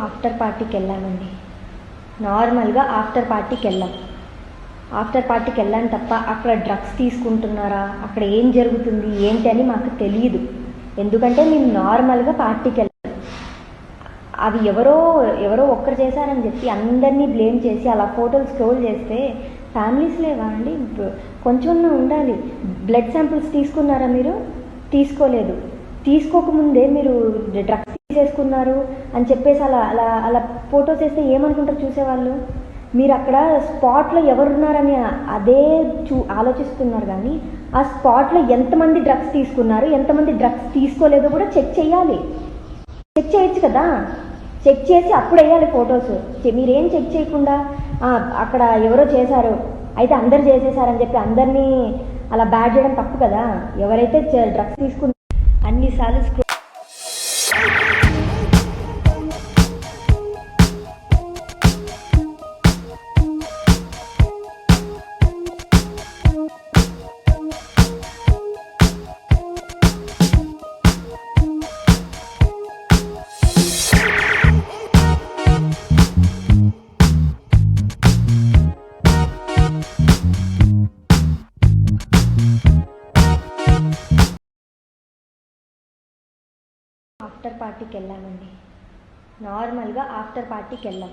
After పార్టీకి వెళ్ళామండి. నార్మల్గా ఆఫ్టర్ పార్టీకి వెళ్ళాం. ఆఫ్టర్ పార్టీకి వెళ్ళాను తప్ప అక్కడ డ్రగ్స్ తీసుకుంటున్నారా? అక్కడ ఏం జరుగుతుంది? ఏంటి అని మాకు తెలియదు ఎందుకంటే మేము నార్మల్గా పార్టీకి వెళ్ళాం. అవి ఎవరో ఎవరో ఒక్కరు చేశారని చెప్పి అందరినీ బ్లేమ్ చేసి అలా ఫోటోలు స్క్రోల్ చేస్తే ఫ్యామిలీస్ లేవా అండి? కొంచెం ఉండాలి. బ్లడ్ శాంపిల్స్ తీసుకున్నారా మీరు? తీసుకోలేదు. తీసుకోకముందే మీరు డ్రగ్స్ చేసుకున్నారు అని చెప్పేసి అలా అలా అలా ఫొటోస్ వేస్తే ఏమనుకుంటారు చూసేవాళ్ళు? మీరు అక్కడ స్పాట్లో ఎవరున్నారని అదే చూ ఆలోచిస్తున్నారు కానీ ఆ స్పాట్లో ఎంతమంది డ్రగ్స్ తీసుకున్నారు ఎంతమంది డ్రగ్స్ తీసుకోలేదో కూడా చెక్ చేయాలి. చెక్ చేయొచ్చు కదా? చెక్ చేసి అప్పుడు వేయాలి ఫొటోస్ మీరేం చెక్ చేయకుండా అక్కడ ఎవరో చేశారు అయితే అందరు చేసేసారని చెప్పి అందరినీ అలా బ్యాడ్ చేయడం తప్పు కదా? ఎవరైతే డ్రగ్స్ తీసుకున్న అన్నిసార్లు ఆఫ్టర్ పార్టీకి వెళ్ళామండి. నార్మల్గా ఆఫ్టర్ పార్టీకి వెళ్ళాం.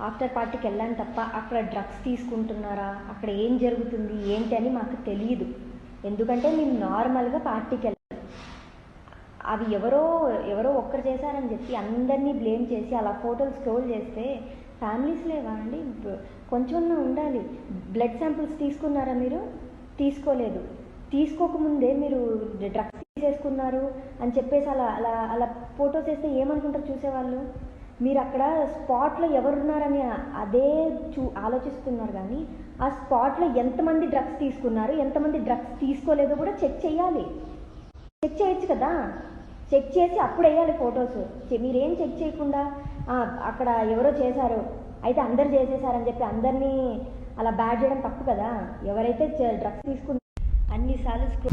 ఆఫ్టర్ పార్టీకి వెళ్ళాను తప్ప అక్కడ డ్రగ్స్ తీసుకుంటున్నారా? అక్కడ ఏం జరుగుతుంది? ఏంటి అని మాకు తెలియదు. ఎందుకంటే మేము నార్మల్గా పార్టీకి వెళ్ళాం. అవి ఎవరో ఎవరో ఒక్కరు చేశారని చెప్పి అందరినీ బ్లేమ్ చేసి అలా ఫోటోలు స్క్రోల్ చేస్తే ఫ్యామిలీస్ లేవా అండి? కొంచెం ఉండాలి. బ్లడ్ శాంపిల్స్ తీసుకున్నారా మీరు? తీసుకోలేదు. తీసుకోకముందే మీరు డ్రగ్స్ తీసేసుకున్నారు అని చెప్పేసి అలా అలా అలా ఫొటోస్ వేస్తే ఏమనుకుంటారు చూసేవాళ్ళు? మీరు అక్కడ స్పాట్లో ఎవరున్నారని అదే చూ ఆలోచిస్తున్నారు కానీ ఆ స్పాట్లో ఎంతమంది డ్రగ్స్ తీసుకున్నారు ఎంతమంది డ్రగ్స్ తీసుకోలేదో కూడా చెక్ చేయాలి. చెక్ చేయొచ్చు కదా? చెక్ చేసి అప్పుడు వేయాలి ఫొటోస్. మీరేం చెక్ చేయకుండా అక్కడ ఎవరో చేశారు అయితే అందరు చేసేసారని చెప్పి అందరినీ అలా బ్యాడ్ చేయడం తప్పు కదా? ఎవరైతే డ్రగ్స్ తీసుకుంటారు అన్నిసార్లు స్క్రూ